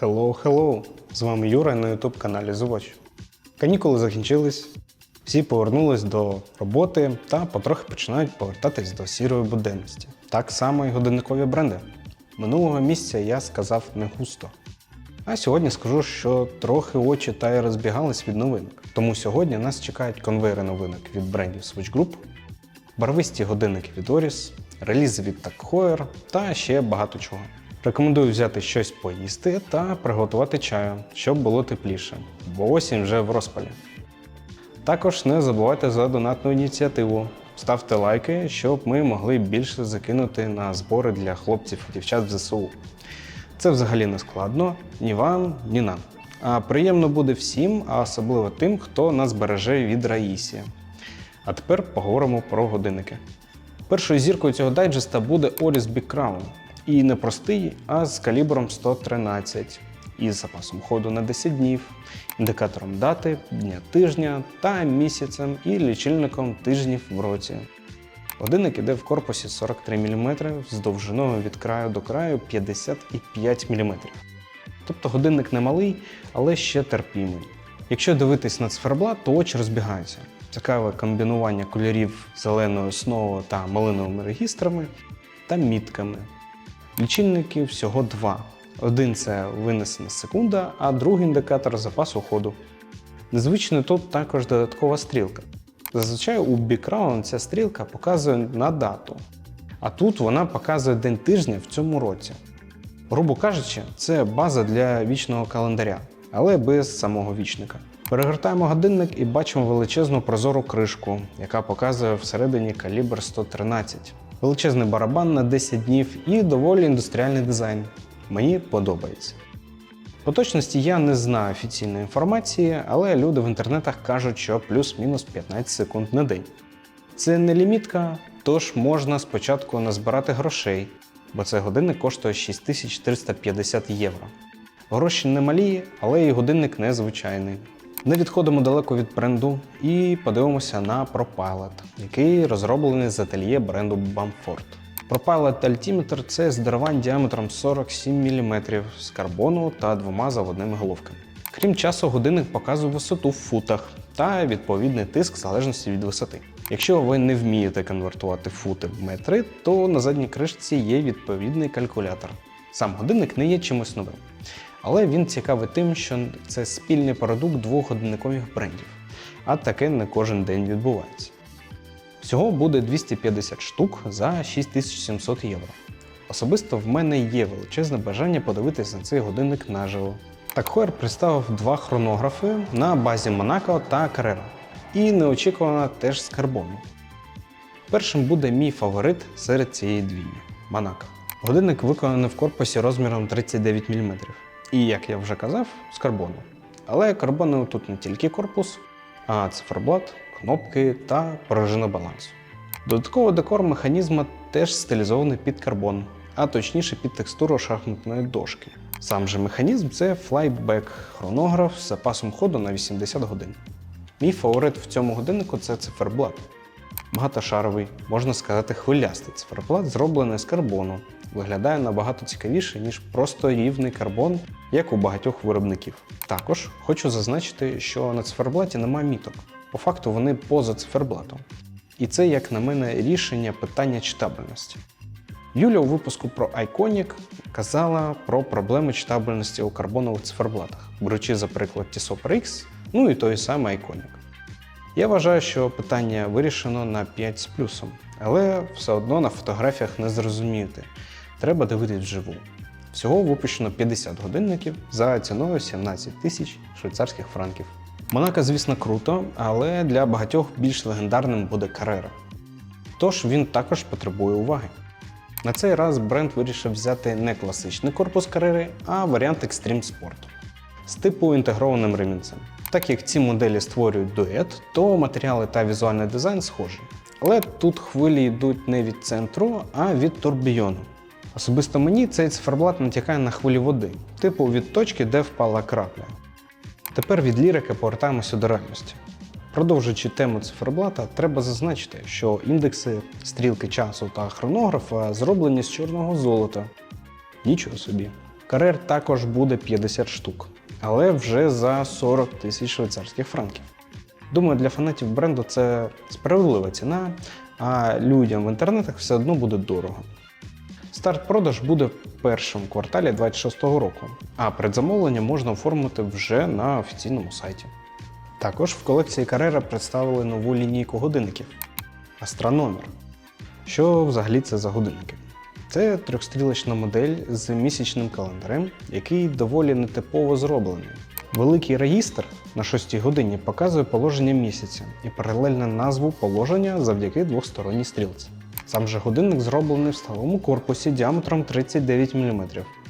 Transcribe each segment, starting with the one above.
Hello, hello! З вами Юра на YouTube каналі Зувач. Канікули закінчились, всі повернулись до роботи та потрохи починають повертатись до сірої буденності. Так само і годинникові бренди. Минулого місяця я сказав не густо. А сьогодні скажу, що трохи очі та й розбігались від новинок. Тому сьогодні нас чекають конвейери новинок від брендів Switch Group, барвисті годинники від Oris, релізи від Tag Heuer та ще багато чого. Рекомендую взяти щось поїсти та приготувати чаю, щоб було тепліше, бо осінь вже в розпалі. Також не забувайте за донатну ініціативу. Ставте лайки, щоб ми могли більше закинути на збори для хлопців і дівчат в ЗСУ. Це взагалі не складно ні вам, ні нам. А приємно буде всім, а особливо тим, хто нас береже від Раїсі. А тепер поговоримо про годинники. Першою зіркою цього дайджеста буде Big Crown. І не простий, а з калібром 113, із запасом ходу на 10 днів, індикатором дати, дня тижня та місяцем і лічильником тижнів в році. Годинник іде в корпусі 43 мм з довжиною від краю до краю 55 мм. Тобто годинник не малий, але ще терпімий. Якщо дивитись на циферблат, то очі розбігаються. Цікаве комбінування кольорів зеленою основою та малиновими регістрами та мітками. Лічильників всього два. Один це винесена секунда, а другий індикатор запасу ходу. Незвично тут також додаткова стрілка. Зазвичай у Crown ця стрілка показує на дату, а тут вона показує день тижня в цьому році. Грубо кажучи, це база для вічного календаря, але без самого вічника. Перегортаємо годинник і бачимо величезну прозору кришку, яка показує всередині калібр 113. Величезний барабан на 10 днів і доволі індустріальний дизайн. Мені подобається. По точності я не знаю офіційної інформації, але люди в інтернетах кажуть, що плюс-мінус 15 секунд на день. Це не лімітка, тож можна спочатку назбирати грошей, бо цей годинник коштує 6350 євро. Гроші не малі, але і годинник незвичайний. Не відходимо далеко від бренду і подивимося на ProPilot, який розроблений з ательє бренду Bamford. ProPilot Altimeter – це здоровань діаметром 47 мм з карбону та двома заводними головками. Крім часу, годинник показує висоту в футах та відповідний тиск в залежності від висоти. Якщо ви не вмієте конвертувати фути в метри, то на задній кришці є відповідний калькулятор. Сам годинник не є чимось новим. Але він цікавий тим, що це спільний продукт двох годинникових брендів, а таке не кожен день відбувається. Всього буде 250 штук за 6700 євро. Особисто в мене є величезне бажання подивитися на цей годинник наживо. Так Хойер представив два хронографи на базі Monaco та Carrera. І неочікувано теж з карбону. Першим буде мій фаворит серед цієї двійні Monaco. Годинник виконаний в корпусі розміром 39 мм. І, як я вже казав, з карбону. Але карбону тут не тільки корпус, а циферблат, кнопки та пружина балансу. Додатково декор механізма теж стилізований під карбон, а точніше під текстуру шахматної дошки. Сам же механізм це флайбек хронограф з запасом ходу на 80 годин. Мій фаворит в цьому годиннику це циферблат. Багатошаровий, можна сказати, хвилястий циферблат, зроблений з карбону. Виглядає набагато цікавіше, ніж просто рівний карбон, як у багатьох виробників. Також хочу зазначити, що на циферблаті немає міток. По факту вони поза циферблатом. І це, як на мене, рішення питання читабельності. Юля у випуску про Iconic казала про проблеми читабельності у карбонових циферблатах, беручи за приклад Tissot X, ну і той самий Iconic. Я вважаю, що питання вирішено на 5 з плюсом, але все одно на фотографіях не зрозуміти. Треба дивитись вживу. Всього випущено 50 годинників за ціною 17 тисяч швейцарських франків. Монако, звісно, круто, але для багатьох більш легендарним буде Carrera. Тож він також потребує уваги. На цей раз бренд вирішив взяти не класичний корпус Carrera, а варіант Extreme Sport з типу інтегрованим ремінцем. Так як ці моделі створюють дует, то матеріали та візуальний дизайн схожі. Але тут хвилі йдуть не від центру, а від турбійону. Особисто мені цей циферблат натякає на хвилі води, типу від точки, де впала крапля. Тепер від лірики повертаємося до реальності. Продовжуючи тему циферблата, треба зазначити, що індекси, стрілки часу та хронографа зроблені з чорного золота. Нічого собі. Карер також буде 50 штук, але вже за 40 тисяч швейцарських франків. Думаю, для фанатів бренду це справедлива ціна, а людям в інтернетах все одно буде дорого. Старт продаж буде в першому кварталі 2026 року, а предзамовлення можна оформити вже на офіційному сайті. Також в колекції Carrera представили нову лінійку годинників Астрономер. Що взагалі це за годинники? Це трьохстрілочна модель з місячним календарем, який доволі нетипово зроблений. Великий регістр на 6 годині показує положення місяця і паралельно назву положення завдяки двосторонній стрілці. Сам же годинник зроблений в сталому корпусі діаметром 39 мм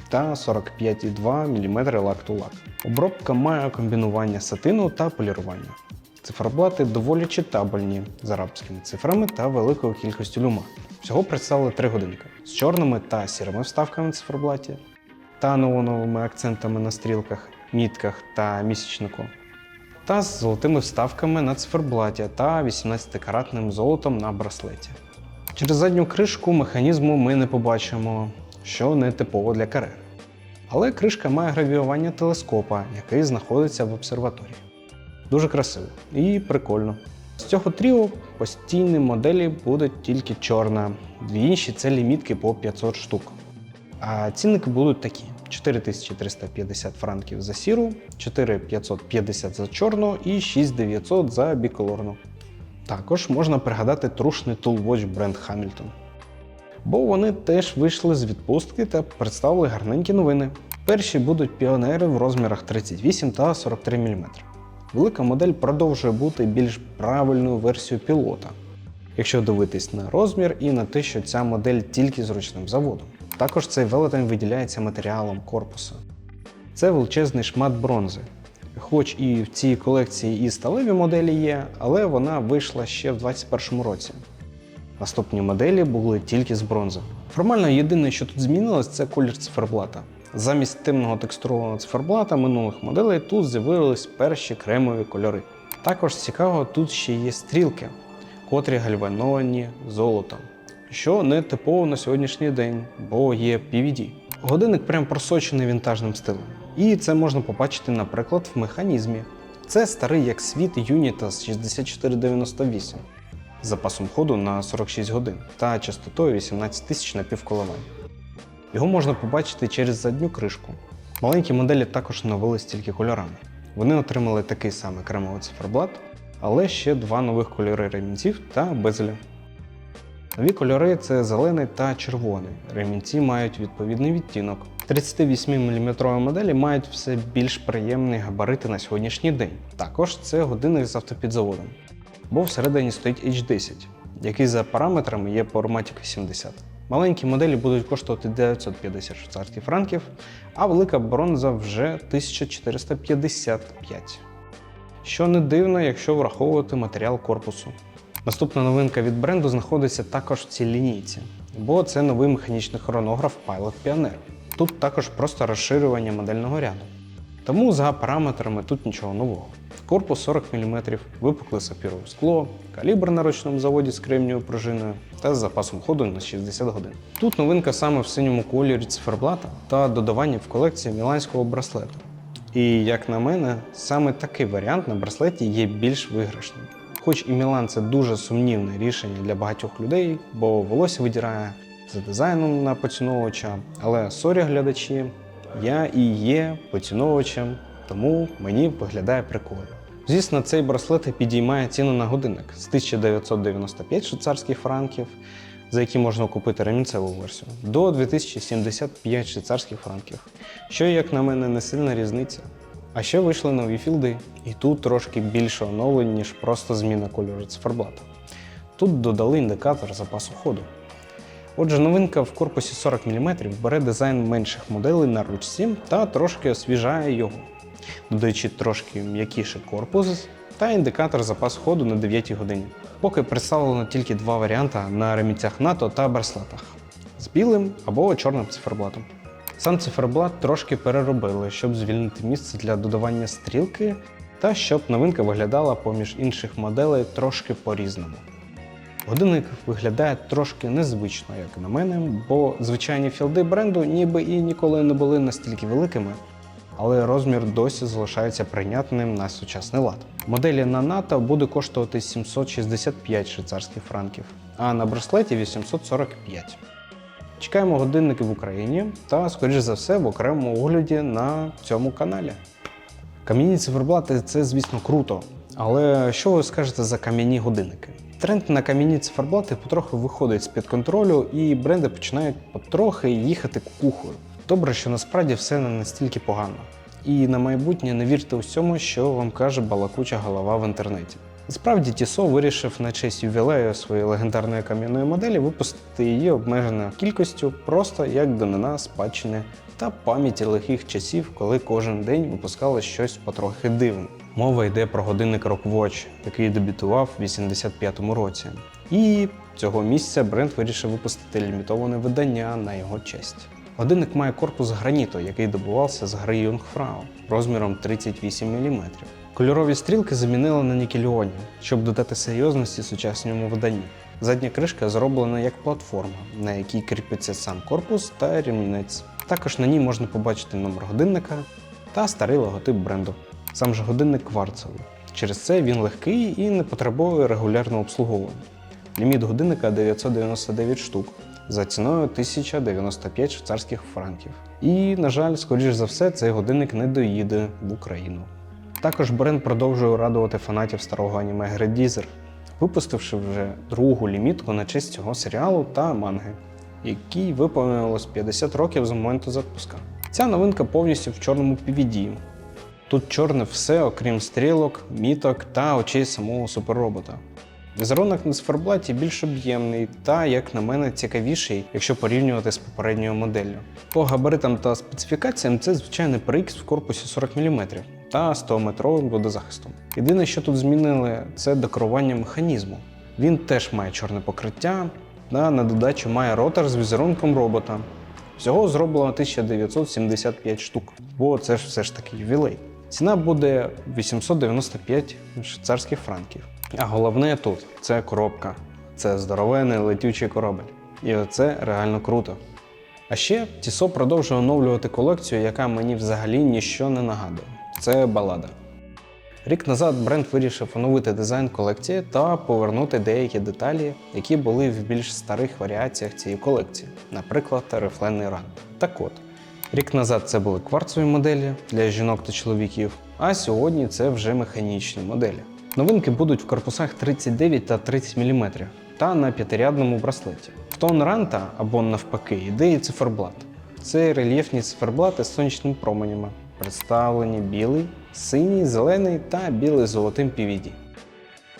та 45,2 мм лак-ту-лак. Обробка має комбінування сатину та полірування. Циферблати доволі читабельні з арабськими цифрами та великою кількістю люма. Всього представили три годинника з чорними та сірими вставками на циферблаті та неоновими акцентами на стрілках, мітках та місячнику, та з золотими вставками на циферблаті та 18-каратним золотом на браслеті. Через задню кришку механізму ми не побачимо, що не типово для карер. Але кришка має гравіювання телескопа, який знаходиться в обсерваторії. Дуже красиво і прикольно. З цього тріо постійні моделі будуть тільки чорна, дві інші це лімітки по 500 штук. А цінники будуть такі: 4350 франків за сіру, 4550 за чорну і 6900 за біколорну. Також можна пригадати трушний тулвоч бренд Hamilton. Бо вони теж вийшли з відпустки та представили гарненькі новини. Перші будуть піонери в розмірах 38 та 43 мм. Велика модель продовжує бути більш правильною версією пілота, якщо дивитись на розмір і на те, що ця модель тільки з ручним заводом. Також цей велетень виділяється матеріалом корпусу. Це величезний шмат бронзи. Хоч і в цій колекції і сталеві моделі є, але вона вийшла ще в 2021 році. Наступні моделі були тільки з бронзи. Формально єдине, що тут змінилось, це колір циферблата. Замість темного текстурованого циферблата минулих моделей тут з'явились перші кремові кольори. Також цікаво, тут ще є стрілки, котрі гальвановані золотом, що не типово на сьогоднішній день, бо є PVD. Годинник прям просочений вінтажним стилем. І це можна побачити, наприклад, в механізмі. Це старий як світ Unitas 6498 з запасом ходу на 46 годин та частотою 18 тисяч напівколивань. Його можна побачити через задню кришку. Маленькі моделі також новились тільки кольорами. Вони отримали такий самий кремовий циферблат, але ще два нових кольори ремінців та безеля. Нові кольори це зелений та червоний. Ремінці мають відповідний відтінок. 38-мм моделі мають все більш приємні габарити на сьогоднішній день. Також це годинник з автопідзаводом, бо всередині стоїть H10, який за параметрами є по Aromatic 80. Маленькі моделі будуть коштувати 950 швейцарських франків, а велика бронза вже 1455. Що не дивно, якщо враховувати матеріал корпусу. Наступна новинка від бренду знаходиться також в цій лінійці, бо це новий механічний хронограф Pilot Pioneer. Тут також просто розширювання модельного ряду. Тому за параметрами тут нічого нового. Корпус 40 мм, випукле сапірове скло, калібр на ручному заводі з кремнією пружиною та з запасом ходу на 60 годин. Тут новинка саме в синьому кольорі циферблата та додавання в колекцію міланського браслету. І як на мене, саме такий варіант на браслеті є більш виграшним. Хоч і Мілан це дуже сумнівне рішення для багатьох людей, бо волосся видірає за дизайном на поціновувача, але сорі глядачі, я і є поціновувачем, тому мені виглядає прикольно. Звісно, цей браслет підіймає ціну на годинник з 1995 швейцарських франків, за які можна купити ремінцеву версію, до 2075 швейцарських франків, що, як на мене, не сильна різниця. А ще вийшли нові філди, і тут трошки більше оновлень, ніж просто зміна кольору циферблата. Тут додали індикатор запасу ходу. Отже, новинка в корпусі 40 мм бере дизайн менших моделей на ручці та трошки освіжає його, додаючи трошки м'якіший корпус та індикатор запасу ходу на 9 годині. Поки представлено тільки два варіанти на ремінцях НАТО та браслетах з білим або чорним циферблатом. Сам циферблат трошки переробили, щоб звільнити місце для додавання стрілки та щоб новинка виглядала поміж інших моделей трошки по-різному. Годинник виглядає трошки незвично, як на мене, бо звичайні філди бренду ніби і ніколи не були настільки великими, але розмір досі залишається прийнятним на сучасний лад. Моделі на НАТО буде коштувати 765 швейцарських франків, а на браслеті 845. Чекаємо годинники в Україні та, скоріш за все, в окремому огляді на цьому каналі. Кам'яні циферблати це, звісно, круто. Але що ви скажете за кам'яні годинники? Тренд на кам'яні циферблати потроху виходить з-під контролю, і бренди починають потрохи їхати кукухою. Добре, що насправді все не настільки погано. І на майбутнє не вірте усьому, що вам каже балакуча голова в інтернеті. Справді Тісо вирішив на честь ювілею своєї легендарної кам'яної моделі випустити її обмеженою кількістю просто як данина спадщини та пам'яті лихих часів, коли кожен день випускали щось потрохи дивне. Мова йде про годинник Rockwatch, який дебютував в 85-му році. І цього місяця бренд вирішив випустити лімітоване видання на його честь. Годинник має корпус граніту, який добувався з гри Юнгфрау розміром 38 мм. Кольорові стрілки замінили на нікельоні, щоб додати серйозності сучасному виданні. Задня кришка зроблена як платформа, на якій кріпиться сам корпус та ремінець. Також на ній можна побачити номер годинника та старий логотип бренду. Сам же годинник кварцевий. Через це він легкий і не потребує регулярного обслуговування. Ліміт годинника 999 штук за ціною 1095 швейцарських франків. І, на жаль, скоріш за все, цей годинник не доїде в Україну. Також бренд продовжує радувати фанатів старого аніме Гредізер, випустивши вже другу лімітку на честь цього серіалу та манги, який виповнилось 50 років з моменту запуска. Ця новинка повністю в чорному PVD. Тут чорне все, окрім стрілок, міток та очей самого суперробота. Візерунок на циферблаті більш об'ємний та, як на мене, цікавіший, якщо порівнювати з попередньою моделлю. По габаритам та специфікаціям це звичайний PRX в корпусі 40 мм та 100-метровим водозахистом. Єдине, що тут змінили, це декорування механізму. Він теж має чорне покриття, та на додачу має ротор з візерунком робота. Всього зроблено 1975 штук, бо це ж все ж таки ювілей. Ціна буде 895 швейцарських франків. А головне тут це коробка. Це здоровений летючий корабель. І це реально круто. А ще Тісо продовжує оновлювати колекцію, яка мені взагалі ніщо не нагадує. Це балада. Рік назад бренд вирішив оновити дизайн колекції та повернути деякі деталі, які були в більш старих варіаціях цієї колекції, наприклад, рифлений ран. Так от, рік назад це були кварцеві моделі для жінок та чоловіків, а сьогодні це вже механічні моделі. Новинки будуть в корпусах 39 та 30 мм та на п'ятирядному браслеті. В тон ранта або навпаки йде і циферблат. Це рельєфні циферблати з сонячними променями, представлені білий, синій, зелений та білий з золотим PVD.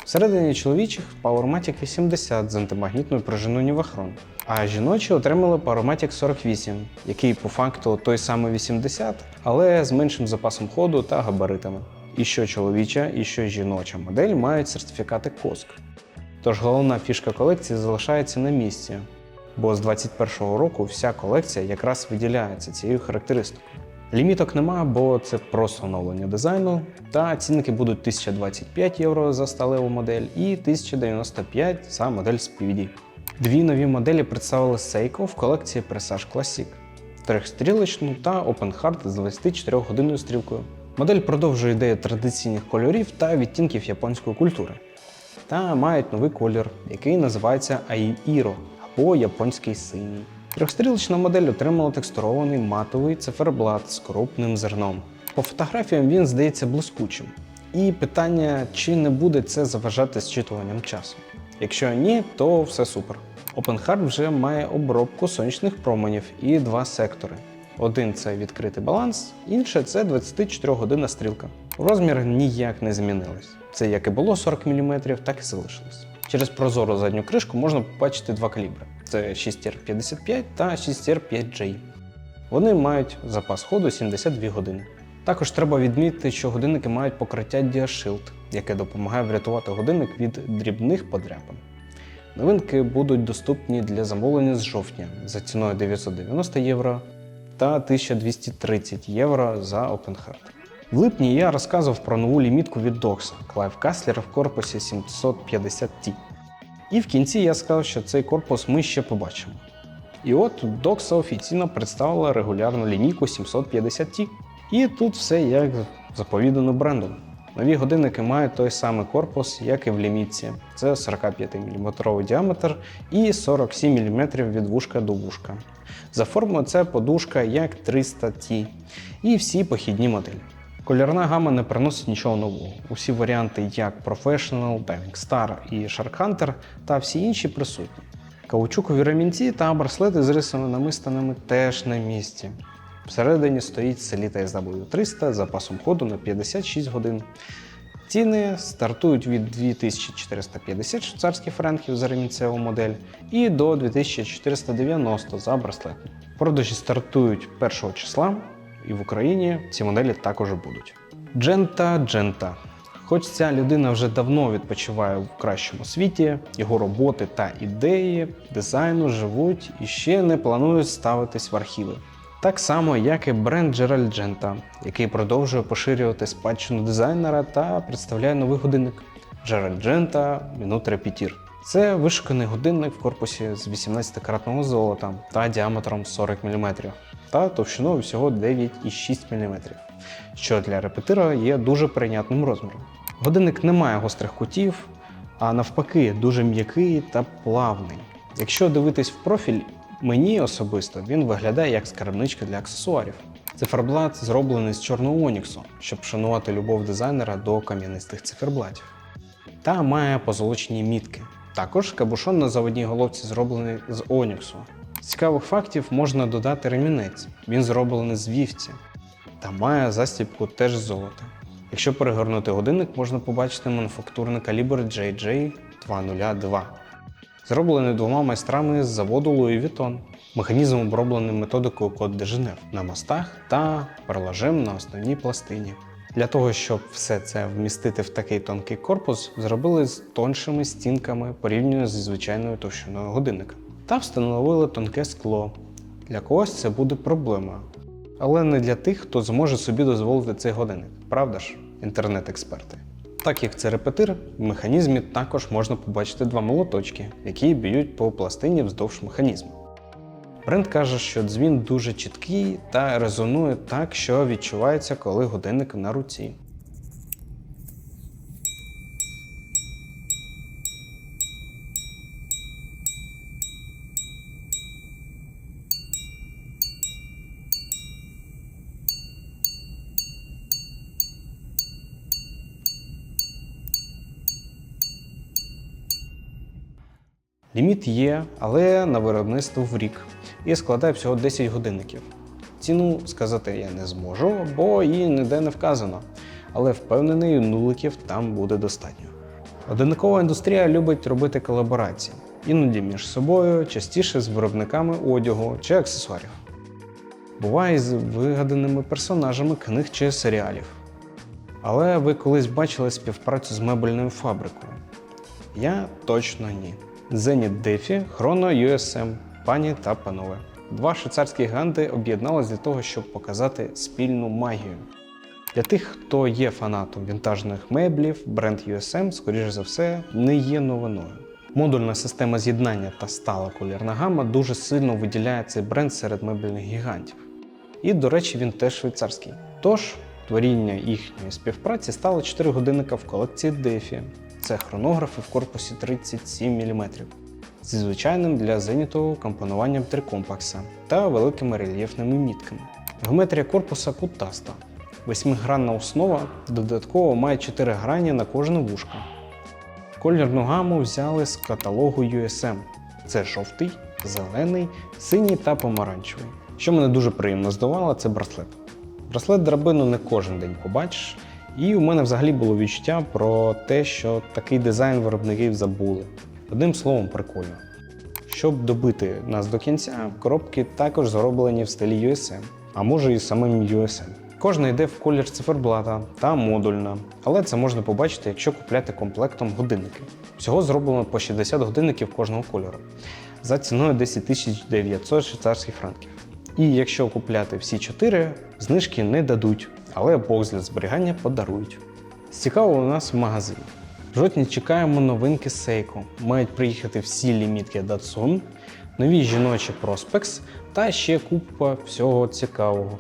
Всередині чоловічих PowerMatic 80 з антимагнітною пружиною Нівахрон, а жіночі отримали PowerMatic 48, який по факту той самий 80, але з меншим запасом ходу та габаритами. І що чоловіча, і що жіноча модель мають сертифікати КОСК. Тож головна фішка колекції залишається на місці, бо з 2021 року вся колекція якраз виділяється цією характеристикою. Ліміток нема, бо це просто оновлення дизайну, та цінники будуть 1025 євро за сталеву модель і 1095 за модель з PVD. Дві нові моделі представили Seiko в колекції Presage Classic трьохстрілочну та Open Heart з 24 годинною стрілкою. Модель продовжує ідею традиційних кольорів та відтінків японської культури. Та мають новий колір, який називається Aiiro або японський синій. Трьохстрілочна модель отримала текстурований матовий циферблат з крупним зерном. По фотографіям він здається блискучим. І питання, чи не буде це заважати зчитуванням часу. Якщо ні, то все супер. OpenHeart вже має обробку сонячних променів і два сектори. Один це відкритий баланс, інше це 24 годинна стрілка. Розмір ніяк не змінились. Це як і було 40 мм, так і залишилось. Через прозору задню кришку можна побачити два калібри: це 6R55 та 6R5J. Вони мають запас ходу 72 години. Також треба відмітити, що годинники мають покриття DiaShield, яке допомагає врятувати годинник від дрібних подряпин. Новинки будуть доступні для замовлення з жовтня за ціною 990 євро та 1230 євро за OpenHeart. В липні я розказував про нову лімітку від Doxa Clive Kassler в корпусі 750T. І в кінці я сказав, що цей корпус ми ще побачимо. І от Doxa офіційно представила регулярну лінійку 750T. І тут все як заповідано брендом. Нові годинники мають той самий корпус, як і в лімітці. Це 45 мм діаметр і 47 мм від вушка до вушка. За формою це подушка як 300T і всі похідні моделі. Кольорна гама не приносить нічого нового. Усі варіанти, як Professional, Diving Star і Shark Hunter та всі інші присутні. Каучукові ремінці та браслети з рисовими намистаними теж на місці. Всередині стоїть Selita SW300 з запасом ходу на 56 годин. Ціни стартують від 2450 швейцарських франків за ремінцеву модель і до 2490 за браслет. Продажі стартують 1 числа, і в Україні ці моделі також будуть. Джента Джента. Хоч ця людина вже давно відпочиває в кращому світі, його роботи та ідеї дизайну живуть і ще не планують ставитись в архіви. Так само, як і бренд Genta, який продовжує поширювати спадщину дизайнера та представляє новий годинник Genta Minute Repeater. Це вишуканий годинник в корпусі з 18-каратного золота та діаметром 40 мм та товщиною всього 9,6 мм, що для репетира є дуже прийнятним розміром. Годинник не має гострих кутів, а навпаки, дуже м'який та плавний. Якщо дивитись в профіль, мені особисто він виглядає як скарбничка для аксесуарів. Циферблат зроблений з чорного оніксу, щоб шанувати любов дизайнера до кам'янистих циферблатів. Та має позолочені мітки. Також кабушон на заводній головці зроблений з оніксу. З цікавих фактів можна додати ремінець. Він зроблений з вівці та має застібку теж золота. Якщо перегорнути годинник, можна побачити мануфактурний калібр JJ202. Зроблений двома майстрами з заводу Louis Vuitton. Механізм оброблений методикою Код де Женев на мостах та перлажем на основній пластині. Для того, щоб все це вмістити в такий тонкий корпус, зробили з тоншими стінками порівняно зі звичайною товщиною годинника. Та встановили тонке скло. Для когось це буде проблема. Але не для тих, хто зможе собі дозволити цей годинник, правда ж, інтернет-експерти. Так як це репетир, в механізмі також можна побачити два молоточки, які б'ють по пластині вздовж механізму. Бренд каже, що дзвін дуже чіткий та резонує так, що відчувається, коли годинник на руці. Ліміт є, але на виробництво в рік і складає всього 10 годинників. Ціну сказати я не зможу, бо її ніде не вказано, але впевнений, нуликів там буде достатньо. Годинникова індустрія любить робити колаборації, іноді між собою, частіше з виробниками одягу чи аксесуарів. Буває з вигаданими персонажами книг чи серіалів. Але ви колись бачили співпрацю з мебельною фабрикою? Я точно ні. Zenit Defi, Chrono USM, пані та панове. Два швейцарські гіганти об'єднались для того, щоб показати спільну магію. Для тих, хто є фанатом вінтажних меблів, бренд USM, скоріш за все, не є новиною. Модульна система з'єднання та стала колірна гама дуже сильно виділяє цей бренд серед мебельних гігантів. І, до речі, він теж швейцарський. Тож, творіння їхньої співпраці стало 4 годинника в колекції DeFi. Це хронографи в корпусі 37 мм зі звичайним для зенітового компонуванням трикомпакса та великими рельєфними мітками. Геометрія корпуса кутаста. Восьмигранна основа додатково має 4 грані на кожне вушко. Колірну гаму взяли з каталогу USM. Це жовтий, зелений, синій та помаранчевий. Що мене дуже приємно здавало, це браслет. Браслет драбину не кожен день побачиш, і у мене взагалі було відчуття про те, що такий дизайн виробників забули. Одним словом, прикольно. Щоб добити нас до кінця, коробки також зроблені в стилі USM, а може і самим USM. Кожна йде в колір циферблата та модульна, але це можна побачити, якщо купляти комплектом годинники. Всього зроблено по 60 годинників кожного кольору за ціною 10 900 швейцарських франків. І якщо купляти всі 4, знижки не дадуть, але бокс для зберігання подарують. З цікавого у нас в магазині. В жовтні чекаємо новинки Seiko. Мають приїхати всі лімітки Datsun, нові жіночі Prospex та ще купа всього цікавого.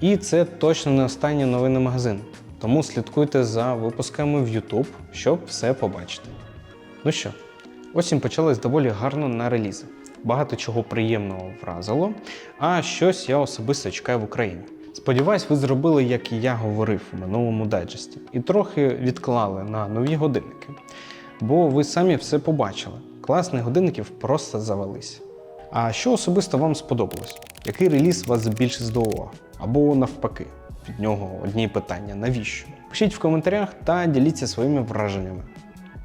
І це точно не останні новини магазину. Тому слідкуйте за випусками в YouTube, щоб все побачити. Ну що, осінь почалась доволі гарно на релізи. Багато чого приємного вразило, а щось я особисто чекаю в Україні. Сподіваюсь, ви зробили, як і я говорив у минулому дайджесті, і трохи відклали на нові годинники. Бо ви самі все побачили. Класних годинників просто завелися. А що особисто вам сподобалось? Який реліз вас більше здивував? Або навпаки, від нього одні питання: навіщо? Пишіть в коментарях та діліться своїми враженнями.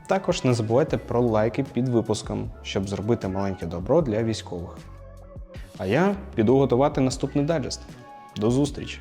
Також не забувайте про лайки під випуском, щоб зробити маленьке добро для військових. А я піду готувати наступний дайджест. До зустрічі!